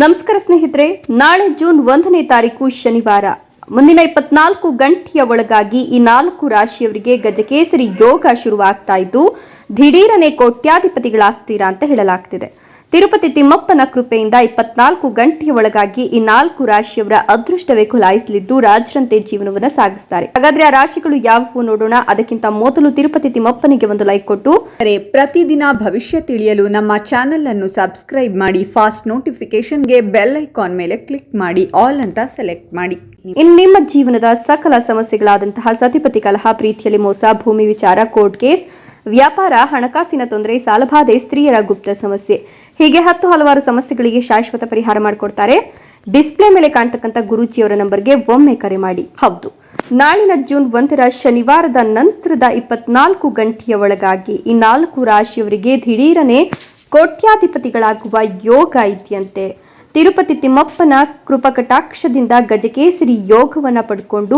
ನಮಸ್ಕಾರ ಸ್ನೇಹಿತರೆ, ನಾಳೆ ಜೂನ್ ಒಂದನೇ ತಾರೀಕು ಶನಿವಾರ. ಮುಂದಿನ ಇಪ್ಪತ್ನಾಲ್ಕು ಗಂಟೆಯ ಒಳಗಾಗಿ ಈ ನಾಲ್ಕು ರಾಶಿಯವರಿಗೆ ಗಜಕೇಸರಿ ಯೋಗ ಶುರುವಾಗ್ತಾ ಇದ್ದು, ದಿಢೀರನೆ ಕೋಟ್ಯಾಧಿಪತಿಗಳಾಗ್ತೀರಾ ಅಂತ ಹೇಳಲಾಗ್ತಿದೆ. ತಿರುಪತಿ ತಿಮ್ಮಪ್ಪನ ಕೃಪೆಯಿಂದ ಇಪ್ಪತ್ನಾಲ್ಕು ಗಂಟೆಯ ಒಳಗಾಗಿ ಈ ನಾಲ್ಕು ರಾಶಿಯವರ ಅದೃಷ್ಟವೇ ಖುಲಾಯಿಸಲಿದ್ದು ರಾಜರಂತೆ ಜೀವನವನ್ನು ಸಾಗಿಸ್ತಾರೆ. ಹಾಗಾದ್ರೆ ಆ ರಾಶಿಗಳು ಯಾವುವು ನೋಡೋಣ. ಅದಕ್ಕಿಂತ ಮೊದಲು ತಿರುಪತಿ ತಿಮ್ಮಪ್ಪನಿಗೆ ಒಂದು ಲೈಕ್ ಕೊಟ್ಟು. ಪ್ರತಿದಿನ ಭವಿಷ್ಯ ತಿಳಿಯಲು ನಮ್ಮ ಚಾನೆಲ್ ಅನ್ನು ಸಬ್ಸ್ಕ್ರೈಬ್ ಮಾಡಿ ಫಾಸ್ಟ್ ನೋಟಿಫಿಕೇಶನ್ಗೆ ಬೆಲ್ ಐಕಾನ್ ಮೇಲೆ ಕ್ಲಿಕ್ ಮಾಡಿ ಆಲ್ ಅಂತ ಸೆಲೆಕ್ಟ್ ಮಾಡಿ. ಇನ್ನು ನಿಮ್ಮ ಜೀವನದ ಸಕಲ ಸಮಸ್ಯೆಗಳಾದಂತಹ ಸತಿಪತಿ ಕಲಹ ಪ್ರೀತಿಯಲ್ಲಿ ಮೋಸ ಭೂಮಿ ವಿಚಾರ ಕೋರ್ಟ್ ಕೇಸ್ ವ್ಯಾಪಾರ, ಹಣಕಾಸಿನ ತೊಂದರೆ, ಸಾಲಬಾಧೆ, ಸ್ತ್ರೀಯರ ಗುಪ್ತ ಸಮಸ್ಯೆ. ಹೀಗೆ ಹತ್ತು ಹಲವಾರು ಸಮಸ್ಯೆಗಳಿಗೆ ಶಾಶ್ವತ ಪರಿಹಾರ ಮಾಡಿಕೊಡ್ತಾರೆ. ಡಿಸ್ಪ್ಲೇ ಮೇಲೆ ಕಾಣ್ತಕ್ಕಂಥ ಗುರೂಜಿಯವರ ನಂಬರ್ಗೆ ಒಮ್ಮೆ ಕರೆ ಮಾಡಿ. ಹೌದು. ನಾಳಿನ ಜೂನ್ ಒಂದರ ಶನಿವಾರದ ನಂತರದ ಇಪ್ಪತ್ನಾಲ್ಕು ಗಂಟೆಯ ಒಳಗಾಗಿ ಈ ನಾಲ್ಕು ರಾಶಿಯವರಿಗೆ ದಿಢೀರನೆ ಕೋಟ್ಯಾಧಿಪತಿಗಳಾಗುವ ಯೋಗ ಇದೆಯಂತೆ. ತಿರುಪತಿ ತಿಮ್ಮಪ್ಪನ ಕೃಪಕಟಾಕ್ಷದಿಂದ ಗಜಕೇಸರಿ ಯೋಗವನ್ನ ಪಡ್ಕೊಂಡು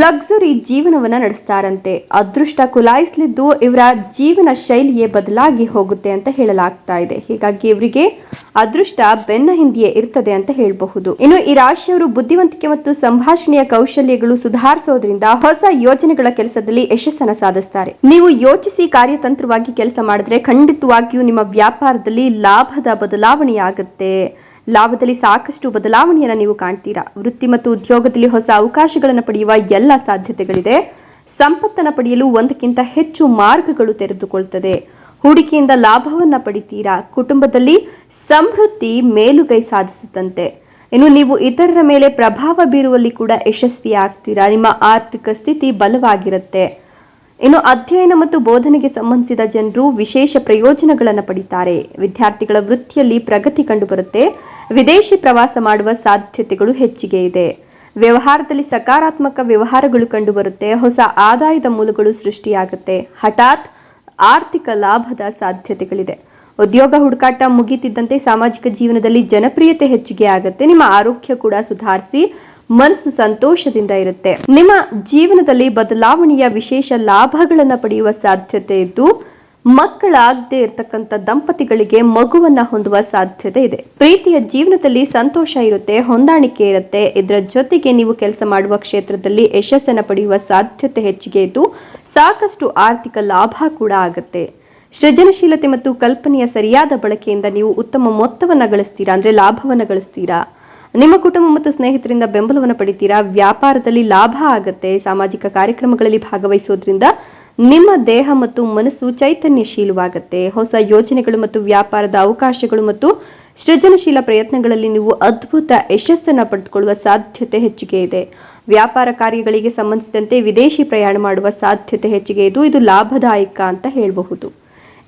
ಲಕ್ಸುರಿ ಜೀವನವನ್ನ ನಡೆಸ್ತಾರಂತೆ. ಅದೃಷ್ಟ ಕುಲಾಯಿಸಲಿದ್ದು ಇವರ ಜೀವನ ಶೈಲಿಯೇ ಬದಲಾಗಿ ಹೋಗುತ್ತೆ ಅಂತ ಹೇಳಲಾಗ್ತಾ ಇದೆ. ಹೀಗಾಗಿ ಇವರಿಗೆ ಅದೃಷ್ಟ ಬೆನ್ನ ಹಿಂದಿಯೇ ಇರ್ತದೆ ಅಂತ ಹೇಳಬಹುದು. ಇನ್ನು ಈ ರಾಶಿಯವರು ಬುದ್ಧಿವಂತಿಕೆ ಮತ್ತು ಸಂಭಾಷಣೆಯ ಕೌಶಲ್ಯಗಳು ಸುಧಾರಿಸೋದ್ರಿಂದ ಹೊಸ ಯೋಜನೆಗಳ ಕೆಲಸದಲ್ಲಿ ಯಶಸ್ಸನ್ನ ಸಾಧಿಸ್ತಾರೆ. ನೀವು ಯೋಚಿಸಿ ಕಾರ್ಯತಂತ್ರವಾಗಿ ಕೆಲಸ ಮಾಡಿದ್ರೆ ಖಂಡಿತವಾಗಿಯೂ ನಿಮ್ಮ ವ್ಯಾಪಾರದಲ್ಲಿ ಲಾಭದ ಬದಲಾವಣೆಯಾಗುತ್ತೆ. ಲಾಭದಲ್ಲಿ ಸಾಕಷ್ಟು ಬದಲಾವಣೆಯನ್ನು ನೀವು ಕಾಣ್ತೀರಾ? ವೃತ್ತಿ ಮತ್ತು ಉದ್ಯೋಗದಲ್ಲಿ ಹೊಸ ಅವಕಾಶಗಳನ್ನು ಪಡೆಯುವ ಎಲ್ಲ ಸಾಧ್ಯತೆಗಳಿದೆ. ಸಂಪತ್ತನ್ನು ಪಡೆಯಲು ಒಂದಕ್ಕಿಂತ ಹೆಚ್ಚು ಮಾರ್ಗಗಳು ತೆರೆದುಕೊಳ್ತದೆ. ಹೂಡಿಕೆಯಿಂದ ಲಾಭವನ್ನ ಪಡಿತೀರಾ? ಕುಟುಂಬದಲ್ಲಿ ಸಮೃದ್ಧಿ ಮೇಲುಗೈ ಸಾಧಿಸುತ್ತಂತೆ. ಇನ್ನು ನೀವು ಇತರರ ಮೇಲೆ ಪ್ರಭಾವ ಬೀರುವಲ್ಲಿ ಕೂಡ ಯಶಸ್ವಿ ಆಗ್ತೀರಾ ನಿಮ್ಮ ಆರ್ಥಿಕ ಸ್ಥಿತಿ ಬಲವಾಗಿರುತ್ತೆ. ಇನ್ನು ಅಧ್ಯಯನ ಮತ್ತು ಬೋಧನೆಗೆ ಸಂಬಂಧಿಸಿದ ಜನರು ವಿಶೇಷ ಪ್ರಯೋಜನಗಳನ್ನು ಪಡಿತಾರೆ. ವಿದ್ಯಾರ್ಥಿಗಳ ವೃತ್ತಿಯಲ್ಲಿ ಪ್ರಗತಿ ಕಂಡುಬರುತ್ತೆ. ವಿದೇಶಿ ಪ್ರವಾಸ ಮಾಡುವ ಸಾಧ್ಯತೆಗಳು ಹೆಚ್ಚಿಗೆ ಇದೆ. ವ್ಯವಹಾರದಲ್ಲಿ ಸಕಾರಾತ್ಮಕ ವ್ಯವಹಾರಗಳು ಕಂಡುಬರುತ್ತೆ. ಹೊಸ ಆದಾಯದ ಮೂಲಗಳು ಸೃಷ್ಟಿಯಾಗುತ್ತೆ. ಹಠಾತ್ ಆರ್ಥಿಕ ಲಾಭದ ಸಾಧ್ಯತೆಗಳಿದೆ. ಉದ್ಯೋಗ ಹುಡುಕಾಟ ಮುಗಿತಿದ್ದಂತೆ ಸಾಮಾಜಿಕ ಜೀವನದಲ್ಲಿ ಜನಪ್ರಿಯತೆ ಹೆಚ್ಚಿಗೆ ಆಗುತ್ತೆ. ನಿಮ್ಮ ಆರೋಗ್ಯ ಕೂಡ ಸುಧಾರಿಸಿ ಮನಸ್ಸು ಸಂತೋಷದಿಂದ ಇರುತ್ತೆ. ನಿಮ್ಮ ಜೀವನದಲ್ಲಿ ಬದಲಾವಣೆಯ ವಿಶೇಷ ಲಾಭಗಳನ್ನು ಪಡೆಯುವ ಸಾಧ್ಯತೆ ಇದ್ದು, ಮಕ್ಕಳಾಗದೆ ಇರತಕ್ಕಂಥ ದಂಪತಿಗಳಿಗೆ ಮಗುವನ್ನ ಹೊಂದುವ ಸಾಧ್ಯತೆ ಇದೆ. ಪ್ರೀತಿಯ ಜೀವನದಲ್ಲಿ ಸಂತೋಷ ಇರುತ್ತೆ, ಹೊಂದಾಣಿಕೆ ಇರುತ್ತೆ. ಇದರ ಜೊತೆಗೆ ನೀವು ಕೆಲಸ ಮಾಡುವ ಕ್ಷೇತ್ರದಲ್ಲಿ ಯಶಸ್ಸನ್ನು ಪಡೆಯುವ ಸಾಧ್ಯತೆ ಹೆಚ್ಚಿಗೆ ಇದ್ದು, ಸಾಕಷ್ಟು ಆರ್ಥಿಕ ಲಾಭ ಕೂಡ ಆಗುತ್ತೆ. ಸೃಜನಶೀಲತೆ ಮತ್ತು ಕಲ್ಪನೆಯ ಸರಿಯಾದ ಬಳಕೆಯಿಂದ ನೀವು ಉತ್ತಮ ಮೊತ್ತವನ್ನು ಗಳಿಸ್ತೀರಾ? ಅಂದ್ರೆ ಲಾಭವನ್ನು ಗಳಿಸ್ತೀರಾ? ನಿಮ್ಮ ಕುಟುಂಬ ಮತ್ತು ಸ್ನೇಹಿತರಿಂದ ಬೆಂಬಲವನ್ನು ಪಡಿತೀರಾ? ವ್ಯಾಪಾರದಲ್ಲಿ ಲಾಭ ಆಗತ್ತೆ, ಸಾಮಾಜಿಕ ಕಾರ್ಯಕ್ರಮಗಳಲ್ಲಿ ಭಾಗವಹಿಸೋದ್ರಿಂದ ನಿಮ್ಮ ದೇಹ ಮತ್ತು ಮನಸ್ಸು ಚೈತನ್ಯಶೀಲವಾಗುತ್ತೆ. ಹೊಸ ಯೋಜನೆಗಳು ಮತ್ತು ವ್ಯಾಪಾರದ ಅವಕಾಶಗಳು ಮತ್ತು ಸೃಜನಶೀಲ ಪ್ರಯತ್ನಗಳಲ್ಲಿ ನೀವು ಅದ್ಭುತ ಯಶಸ್ಸನ್ನು ಪಡೆದುಕೊಳ್ಳುವ ಸಾಧ್ಯತೆ ಹೆಚ್ಚಿಗೆ ಇದೆ. ವ್ಯಾಪಾರ ಕಾರ್ಯಗಳಿಗೆ ಸಂಬಂಧಿಸಿದಂತೆ ವಿದೇಶಿ ಪ್ರಯಾಣ ಮಾಡುವ ಸಾಧ್ಯತೆ ಹೆಚ್ಚಿಗೆ ಇದು. ಇದು ಲಾಭದಾಯಕ ಅಂತ ಹೇಳಬಹುದು.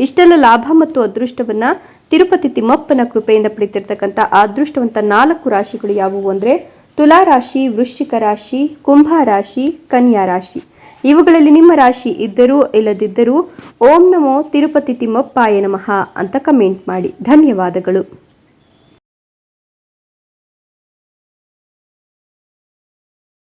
ಇಷ್ಟೆಲ್ಲ ಲಾಭ ಮತ್ತು ಅದೃಷ್ಟವನ್ನ ತಿರುಪತಿ ತಿಮ್ಮಪ್ಪನ ಕೃಪೆಯಿಂದ ಪಡಿತಿರ್ತಕ್ಕಂಥ ಅದೃಷ್ಟವಂತ ನಾಲ್ಕು ರಾಶಿಗಳು ಯಾವುವು ಅಂದ್ರೆ ತುಲಾ ರಾಶಿ, ವೃಶ್ಚಿಕ ರಾಶಿ, ಕುಂಭ ರಾಶಿ, ಕನ್ಯಾ ರಾಶಿ. ಇವುಗಳಲ್ಲಿ ನಿಮ್ಮ ರಾಶಿ ಇದ್ದರೂ ಇಲ್ಲದಿದ್ದರೂ ಓಂ ನಮೋ ತಿರುಪತಿ ತಿಮ್ಮಪ್ಪಾಯ ನಮಃ ಅಂತ ಕಮೆಂಟ್ ಮಾಡಿ. ಧನ್ಯವಾದಗಳು.